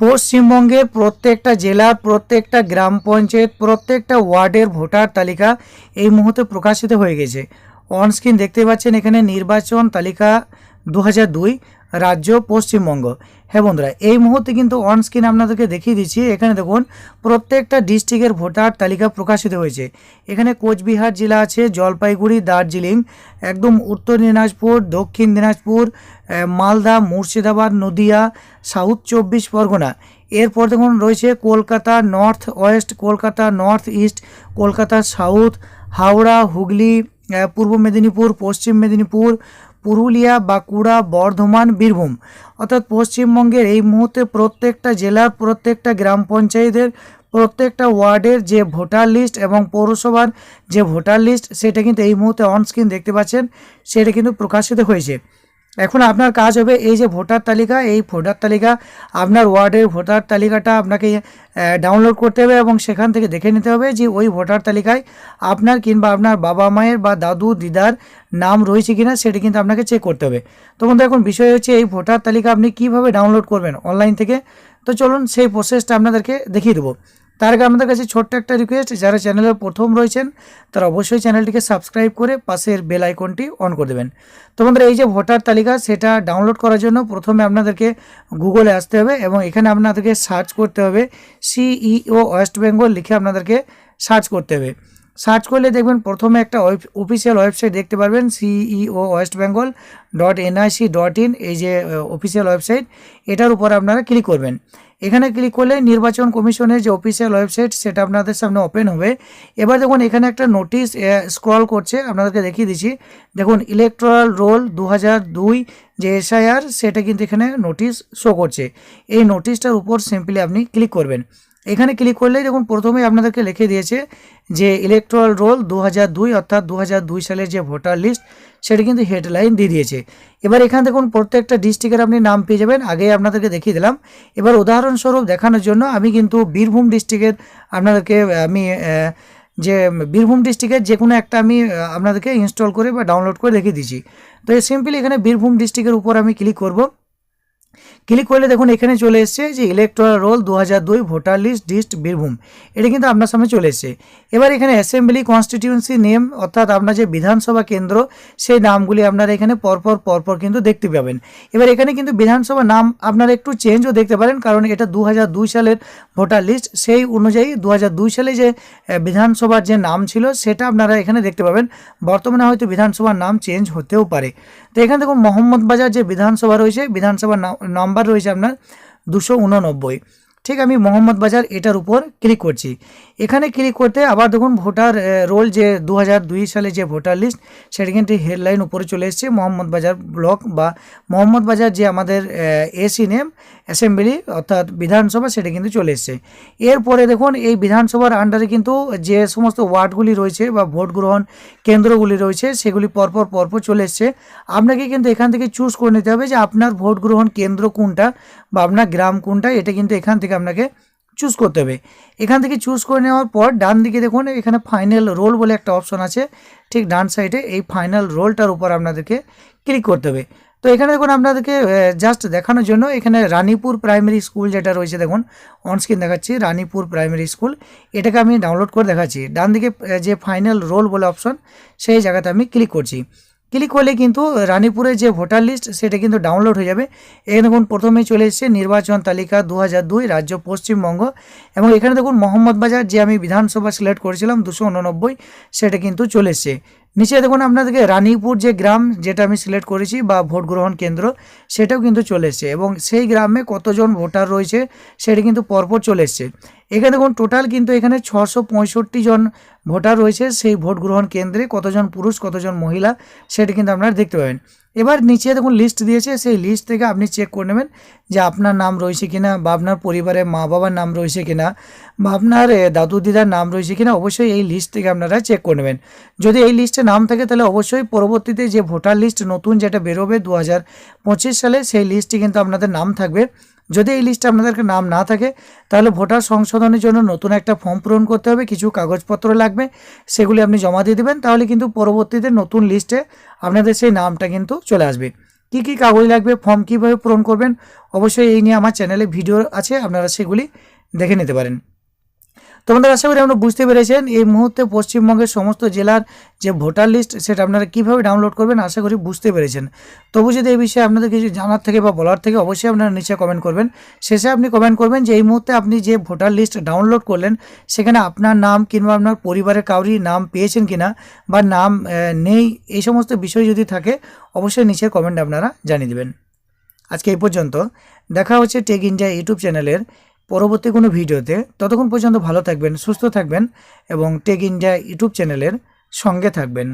পশ্চিমবঙ্গের প্রত্যেকটা জেলার প্রত্যেকটা গ্রাম পঞ্চায়েত, প্রত্যেকটা ওয়ার্ডের ভোটার তালিকা এই মুহূর্তে প্রকাশিত হয়ে গেছে। অনস্ক্রিন দেখতে পাচ্ছেন এখানে নির্বাচন তালিকা দু রাজ্য পশ্চিমবঙ্গ। হ্যাঁ বন্ধুরা, এই মুহূর্তে কিন্তু অন স্ক্রিন আপনাদেরকে দেখিয়ে দিচ্ছি, এখানে দেখুন, প্রত্যেকটা ডিস্ট্রিক্টের ভোটার তালিকা প্রকাশিত হয়েছে। এখানে কোচবিহার জেলা আছে, জলপাইগুড়ি, দার্জিলিং, একদম উত্তর দিনাজপুর, দক্ষিণ দিনাজপুর মালদা, মুর্শিদাবাদ, নদিয়া সাউথ চব্বিশ পরগনা। এরপর দেখুন, রয়েছে Kolkata north west Kolkata north east Kolkata south Howrah, Hooghly পূর্ব মেদিনীপুর, পশ্চিম মেদিনীপুর পুরুলিয়া, বাঁকুড়া, বর্ধমান, বীরভূম। অর্থাৎ পশ্চিমবঙ্গের এই মুহূর্তে প্রত্যেকটা জেলার প্রত্যেকটা গ্রাম পঞ্চায়েতের প্রত্যেকটা ওয়ার্ডের যে ভোটার লিস্ট এবং পৌরসভার যে ভোটার লিস্ট, সেটা কিন্তু এই মুহূর্তে অনস্ক্রিন দেখতে পাচ্ছেন, সেটা কিন্তু প্রকাশিত হয়েছে। এখন আপনার কাজ হবে এই যে ভোটার তালিকা, এই ভোটার তালিকা, আপনার ওয়ার্ডের ভোটার তালিকাটা আপনাকে ডাউনলোড করতে হবে এবং সেখান থেকে দেখে নিতে হবে যে ওই ভোটার তালিকায় আপনার কিংবা আপনার বাবা মায়ের বা দাদু, দিদার নাম রয়েছে কিনা সেটা কিন্তু আপনাকে চেক করতে হবে। তো বন্ধু, এখন বিষয় হচ্ছে এই ভোটার তালিকা আপনি কীভাবে ডাউনলোড করবেন অনলাইন থেকে? তো চলুন সেই প্রসেসটা আপনাদেরকে দেখিয়ে দেবো। তার আগে আমাদের কাছে ছোট্ট একটা রিকোয়েস্ট যারা চ্যানেলে প্রথম রয়েছেন, তারা অবশ্যই চ্যানেলটিকে সাবস্ক্রাইব করে পাশের বেল আইকনটি অন করে দেবেন। তো বন্ধুরা, এই যে ভোটার তালিকা, সেটা ডাউনলোড করার জন্য প্রথমে আপনাদেরকে গুগলে আসতে হবে এবং এখানে আপনাদেরকে সার্চ করতে হবে সিইও ওয়েস্ট বেঙ্গল লিখে আপনাদেরকে সার্চ করতে হবে। সার্চ করলে দেখবেন প্রথমে একটা অফিসিয়াল ওয়েবসাইট দেখতে পারবেন CEO west Bengal dot NIC dot in এই যে অফিসিয়াল ওয়েবসাইট এটার উপর আপনারা ক্লিক করবেন। এখানে ক্লিক করলে নির্বাচন কমিশনের যে অফিসিয়াল ওয়েবসাইট সেটা আপনাদের সামনে ওপেন হবে। এবার দেখুন, এখানে একটা নোটিশ স্ক্রল করছে, আপনাদেরকে দেখিয়ে দিচ্ছি। দেখুন ইলেকট্রাল রোল দু যে এসআইআর সেটা কিন্তু এখানে নোটিশ শো করছে। এই নোটিশটার উপর সিম্পলি আপনি ক্লিক করবেন। এখানে ক্লিক করলেই দেখুন প্রথমেই আপনাদেরকে লিখে দিয়েছে যে ইলেকট্রাল রোল দু অর্থাৎ দু সালের যে ভোটার লিস্ট সেটা কিন্তু হেডলাইন দিয়ে দিয়েছে। এবার এখানে দেখুন প্রত্যেকটা ডিস্ট্রিক্টের আপনি নাম পেয়ে যাবেন। আগেই আপনাদেরকে দেখিয়ে দিলাম। এবার উদাহরণস্বরূপ দেখানোর জন্য আমি কিন্তু বীরভূম ডিস্ট্রিক্টের আপনাদেরকে, আমি যে বীরভূম ডিস্ট্রিক্টের যে কোনো একটা আমি আপনাদেরকে ইনস্টল করে বা ডাউনলোড করে দেখিয়ে দিচ্ছি তো সিম্পলি এখানে বীরভূম ডিস্ট্রিক্টের উপর আমি ক্লিক করব। ক্লিক করলে দেখুন এখানে চলে এসছে যে ইলেকট্রাল রোল দু দুই ভোটার লিস্ট ডিস্ট বীরভূম। এটা কিন্তু আপনার সামনে চলে এসছে। এবার এখানে অ্যাসেম্বলি কনস্টিটিউন্সি নেম অর্থাৎ আপনার যে বিধানসভা কেন্দ্র, সেই নামগুলি আপনারা এখানে পরপর পরপর কিন্তু দেখতে পাবেন। এবার এখানে কিন্তু বিধানসভা নাম আপনারা একটু চেঞ্জও দেখতে পারেন, কারণ এটা দু সালের ভোটার লিস্ট সেই অনুযায়ী দু সালে যে বিধানসভার যে নাম ছিল, সেটা আপনারা এখানে দেখতে পাবেন। বর্তমানে হয়তো বিধানসভার নাম চেঞ্জ হতেও পারে। তো এখানে দেখুন মোহাম্মদ বাজার যে বিধানসভা রয়েছে, বিধানসভার নাম্বার রয়েছে আপনার দুশো উননব্বই। ঠিক আমি মোহাম্মদ বাজার এটার উপর ক্লিক করছি। এখানে ক্লিক করতে আবার দেখুন ভোটার রোল যে দু সালে যে ভোটার লিস্ট সেটা কিন্তু হেডলাইন উপরে চলে এসেছে, মোহাম্মদ বাজার ব্লক বা মোহাম্মদ বাজার যে আমাদের এসি নেম অ্যাসেম্বলি অর্থাৎ বিধানসভা, সেটা কিন্তু চলে এসেছে। এরপরে দেখুন এই বিধানসভার আন্ডারে কিন্তু যে সমস্ত ওয়ার্ডগুলি রয়েছে বা ভোট গ্রহণ কেন্দ্রগুলি রয়েছে, সেগুলি পরপর পরপর চলে এসছে। আপনাকে কিন্তু এখান থেকে চুজ করে নিতে হবে যে আপনার ভোট গ্রহণ কেন্দ্র কোনটা বা আপনার গ্রাম কোনটা এটা কিন্তু এখান থেকে আপনাকে চুজ করতে হবে। এখান থেকে চুজ করে নেওয়ার পর ডান দিকে দেখুন, এখানে ফাইনাল রোল বলে একটা অপশন আছে। ঠিক ডান সাইডে এই ফাইনাল রোলটার উপর আপনাদেরকে ক্লিক করতে হবে। তো এখানে দেখুন, আপনাদেরকে জাস্ট দেখানোর জন্য এখানে রানীপুর প্রাইমারি স্কুল যেটা রয়েছে, দেখুন অনস্ক্রিন দেখাচ্ছি, রানীপুর প্রাইমারি স্কুল এটাকে আমি ডাউনলোড করে দেখাচ্ছি। ডান দিকে যে ফাইনাল রোল বলে অপশন সেই জায়গাতে আমি ক্লিক করছি। ক্লিক করলে কিন্তু রানীপুরের যে ভোটার লিস্ট, সেটা কিন্তু ডাউনলোড হয়ে যাবে। এখানে দেখুন, প্রথমে চলে এসছে নির্বাচন তালিকা দু রাজ্য পশ্চিমবঙ্গ। এবং এখানে দেখুন মোহাম্মদ বাজার যে আমি বিধানসভা সিলেক্ট করেছিলাম দুশো সেটা কিন্তু চলে এসছে। নিচে দেখুন, আপনাদেরকে রানীপুর যে গ্রাম যেটা আমি সিলেক্ট করেছি বা ভোট গ্রহণ কেন্দ্র, সেটাও কিন্তু চলে এসছে এবং সেই গ্রামে কতজন ভোটার রয়েছে, সেটা কিন্তু পরপর চলে এসছে। এখানে দেখুন টোটাল কিন্তু এখানে ছশো জন ভোটার রয়েছে, সেই ভোট গ্রহণ কেন্দ্রে কতজন পুরুষ, কতজন মহিলা, সেটা কিন্তু আপনারা দেখতে পাবেন। এবার নিচে দেখুন লিস্ট দিয়েছে, সেই লিস্ট থেকে আপনি চেক করে নেবেন যে আপনার নাম রয়েছে কিনা বা আপনার পরিবারের মা বাবার নাম রয়েছে কিনা বা আপনার দাদু দিদার নাম রয়েছে কিনা, অবশ্যই এই লিস্ট থেকে আপনারা চেক করে নেবেন। যদি এই লিস্টে নাম থাকে তাহলে অবশ্যই পরবর্তীতে যে ভোটার লিস্ট নতুন যেটা বেরোবে দু হাজার পঁচিশ সালে, সেই লিস্টে কিন্তু আপনাদের নাম থাকবে। যদি এই লিস্টে আপনাদেরকে নাম না থাকে, তাহলে ভোটার সংশোধনের জন্য নতুন একটা ফর্ম পূরণ করতে হবে, কিছু কাগজপত্র লাগবে, সেগুলি আপনি জমা দিয়ে দেবেন, তাহলে কিন্তু পরবর্তীতে নতুন লিস্টে আপনাদের সেই নামটা কিন্তু চলে আসবে। কি কী কাগজ লাগবে ফর্ম কীভাবে পূরণ করবেন, অবশ্যই এই নিয়ে আমার চ্যানেলে ভিডিও আছে, আপনারা সেগুলি দেখে নিতে পারেন। তোমাদের আশা করি আপনারা বুঝতে পেরেছেন, এই মুহূর্তে পশ্চিমবঙ্গের সমস্ত জেলার যে ভোটার লিস্ট সেটা আপনারা কীভাবে ডাউনলোড করবেন আশা করি বুঝতে পেরেছেন। তবু যদি এই বিষয়ে আপনাদের কিছু জানার থেকে বা বলার থেকে, অবশ্যই আপনারা নিচে কমেন্ট করবেন। শেষে আপনি কমেন্ট করবেন যে এই মুহূর্তে আপনি যে ভোটার লিস্ট ডাউনলোড করলেন, সেখানে আপনার নাম কিংবা আপনার পরিবারের কাউরি নাম পেয়েছেন কিনা বা নাম নেই, এই সমস্ত বিষয় যদি থাকে, অবশ্যই নিচের কমেন্ট আপনারা জানিয়ে দেবেন। আজকে এই পর্যন্ত। দেখা হচ্ছে টেক ইন্ডিয়া ইউটিউব চ্যানেলের পরবর্তী কোনো ভিডিওতে ততক্ষণ পর্যন্ত ভালো থাকবেন, সুস্থ থাকবেন এবং টেক ইন্ডিয়া ইউটিউব চ্যানেলের সঙ্গে থাকবেন।